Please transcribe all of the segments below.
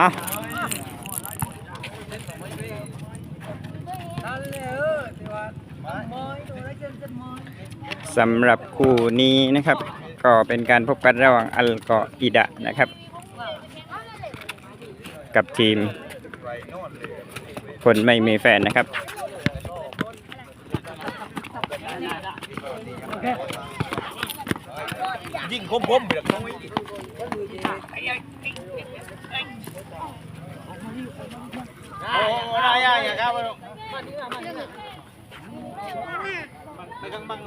อะสำหรับคู่นี้นะครับ ก็เป็นการพบกันระหว่างอัลกออิดะนะครับ กับทีม คนไม่มีแฟนนะครับยิงคมคมๆแบบน้อยโอ้ได้ยังอย่าครับ ไปกังบัง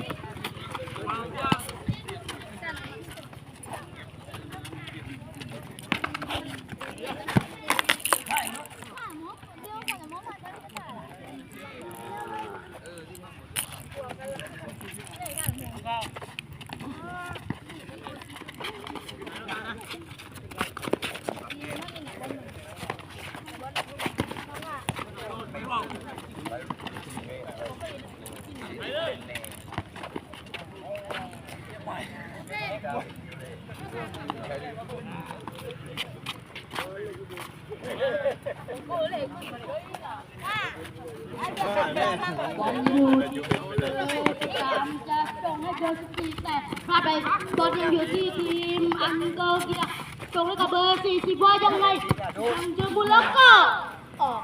เบอลอยู่ที่สามจะส่งให้เบอร์สิบสี่แต่พลาดไปบอลยังอยู่ที่ทีมอันโกกีฬาส่งให้กับเบอร์สี่สิบว่ายังไงยังเจอบุญแล้วก็ออก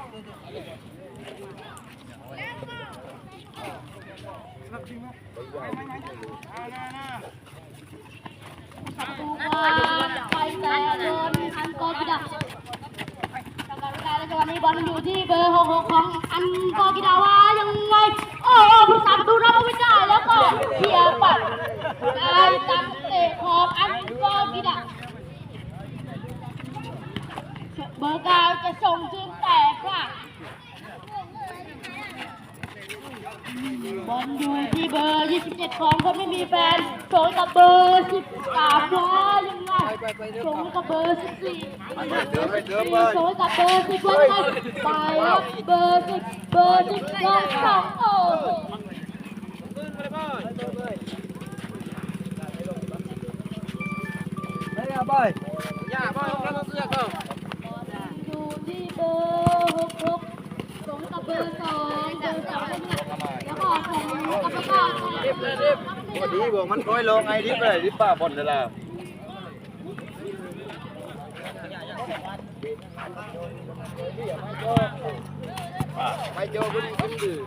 ตูว่าไปแต่โดนอันโกกีฬา จากการเวลาในจังหวะนี้ บอลอยู่ที่เบอร์66ของอันกอกิดาว่ายังไง โอ้โหผู้ตัดดูรับเอาไม่ได้แล้วก็เพียร์ปัดได้ตั้งเตะของอันกอกิดาเบอร์เก้าจะส่งทีมแตกค่ะบอลอยู่ที่เบอร์ 27 ของคนไม่มีแฟนส่งกับเบอร์ 13ว่ายัง ส่งกับเบอร์14เดินไปเดินไปโซ่กับเบอร์สิบวันไปไปครับเบอร์สิบเบอร์สิบสองสองโอ้โหย่าบ่ต้องเสื้อเขาอยู่ที่เบอร์หกหกสองกับเบอร์สองเบอร์สองแล้วก็สองกับแล้วก็พอดีบอกมันก้อยลงไอ้ดิบเลยดิบป้าบอลเวลา ไปโจ้คนนี้กินดื้อ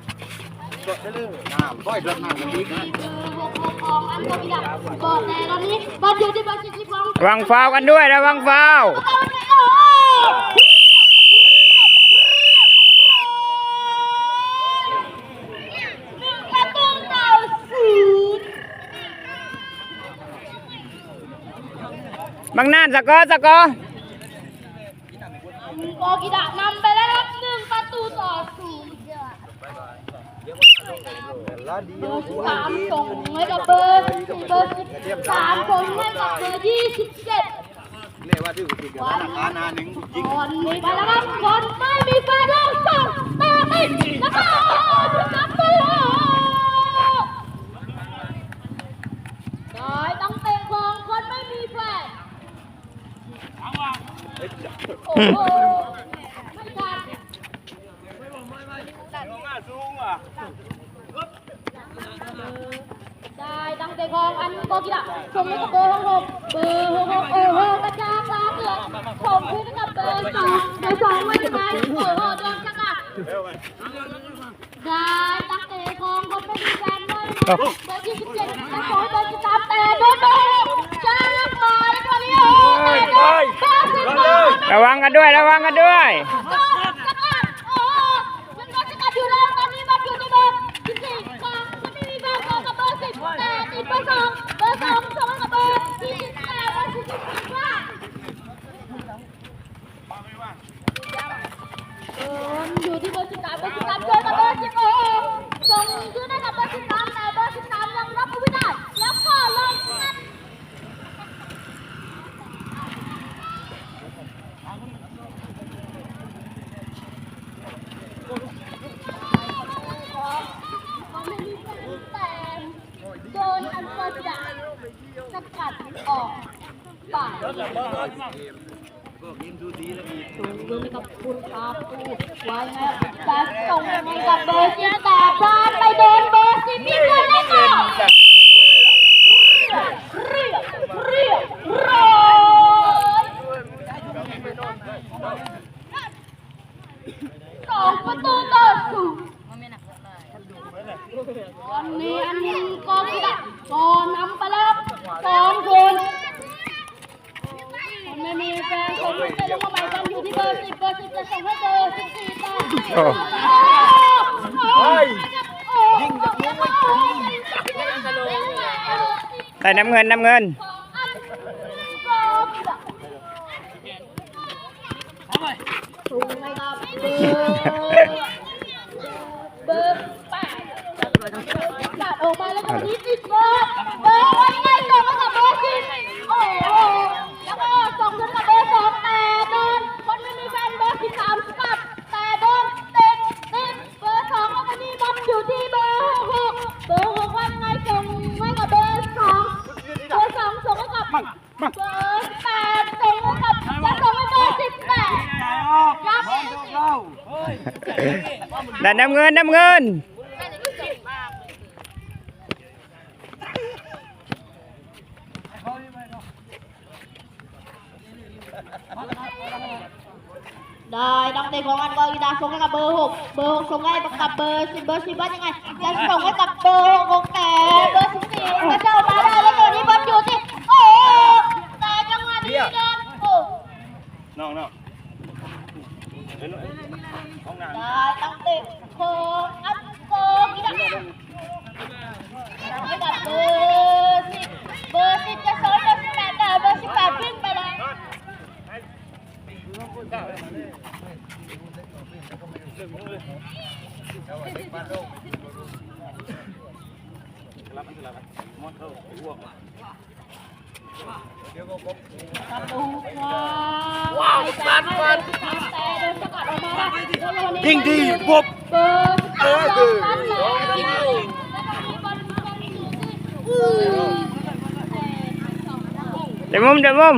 กดได้เลยน้ำก้อยรดน้ำกันดีนะเบอหกหกของอันโตมิดาบอกแต่ตอนนี้บอลอยู่ที่บอร์สิบสิบสองระวังฟาวกันด้วยระวังฟาวล์โอ้โหหนึ่งประตูต่อศูนย์บางนานสกอสกอร์ โกกิดะนำไปแล้วครับหนึ่งประตูต่อศูนย์ ร้านดี เบอร์ สิบสามส่งให้กับเบอร์สี่เบอร์สิบสามส่งให้กับเบอร์ยี่สิบเจ็ดเรียกว่าดื้อจริงกันนะอาณาหนึ่งยิงบอลมีไปแล้วครับบอลไม่มีแฟนแล้วส่งแต่ไม่แล้วก็ถึงนับตัวได้ตั้งเตะของคนไม่มีแฟนโอ้โหไม่ทัน สูงอะ ส่ของอันโกกิระส่งให้กับเบอร์หกเบอร์หกหกโอ้โหกระจากลาเกลือส่งขึ้นให้กับเบอร์สองเบอร์สองไม่ยังไงโอ้โหโดนจังอะได้ตั้งแต่ของคนไม่มีแฟนด้วยเบอร์ยี่สิบเจ็ดและขอให้เบอร์สิบสามแต่โดนเบอร์หกจ้างมาแล้วตอนนี้โอ้โหระวังกันด้วยระวังกันด้วย โดนจังอะโอ้โหมันโดนจังอะอยู่แล้วตอนนี้มันอยู่ที่เบอร์สิบสี่ของคนไม่มีแฟนของกับเบอร์สิบแต่ติดเบอร์สองเบอร์สองส่งให้กับเบอร์ยี่สิบแปดเบอร์สี่สิบสี่ว่า ร์สิบสามเบอร์สิบสามเจอกับเบอร์สิบโอ้ส่งคืนให้กับเบอร์สิบสามแต่เบอร์สิบสามยังรับไม่ได้ แล้วก็ลงงัดมันไม่มีแต่โดนอันเตอร์ดา กัดออกปากสูงขึ้นไปกับคุณครับวางแม่แต่ส่งให้กับเบอร์สิแต่พลาดไปโดนเบอร์สิบพี่เกินได้ก่อนเรียบเรียบร้อยสองประตูต่อศูนย์วันนี้อันนี้ก็คิดอะก็นำไปแล้วสองคน ไม่มีแฟนผมไม่ได้ลงมาใหม่กันอยู่ที่ เบอร์สิบเบอร์สิบจะส่งให้เบ ได้น้ำเงินน้ำเงินได้ดังเตะของอันกอกีฬาส่งให้กับเบอร์หกเบอร์หกส่งให้กับเบอร์สิบเบอร์สิบว่ายังไงจะส่งให้กับเบอร์หกแต่เบอร์สิบสี่ก็เจ้ามาได้แล้วตัวนี้บอลอยู่ที่โอ้แต่จังหวะนี้เดินโอ้น้องน้อง ห้องน้ได้ดังเตะของอันกอกีฬาให้กับเบอร์สิ บเบอร์สิบจะส่งเบอร์สิบแปดแต่เบอร์สิบแปดวิ่งไปแล้วประตูว้าวฟันฟันแต่โดนสกัดออกมายิงดีบุบเบอร์เบอร์ฟันเลยเดี๋ยวมุมเดี๋ยวมุม